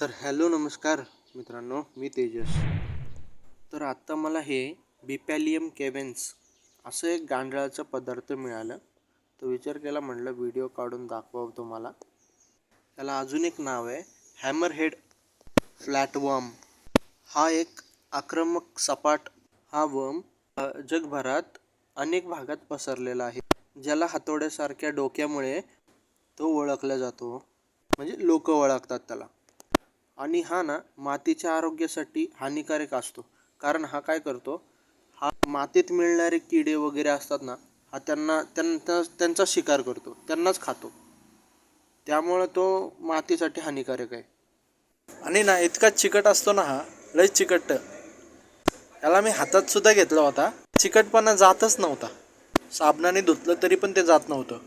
तर हॅलो नमस्कार मित्रांनो मी तेजस. तर आत्ता मला हे बिपॅलियम केवेन्स असं एक गांडळाचं पदार्थ मिळालं. तर विचार केला म्हटलं व्हिडिओ काढून दाखवावं तुम्हाला. त्याला अजून एक नाव आहे हॅमरहेड फ्लॅटवर्म. हा एक आक्रमक सपाट हा वर्म जगभरात अनेक भागात पसरलेला आहे ज्याला हातोड्यासारख्या डोक्यामुळे तो ओळखला जातो. म्हणजे लोक ओळखतात त्याला. आणि हा ना मातीच्या आरोग्यासाठी हानिकारक असतो. कारण हा काय करतो? हा मातीत मिळणारे किडे वगैरे असतात ना हा त्यांना त्यांचा त्यांचा शिकार करतो. त्यांनाच खातो. त्यामुळं तो मातीसाठी हानिकारक आहे. आणि ना इतका चिकट असतो ना हा लय चिकट. याला मी हातात सुद्धा घेतला होता. चिकटपणा जातच नव्हता. साबणाने धुतलं तरी पण ते जात नव्हतं.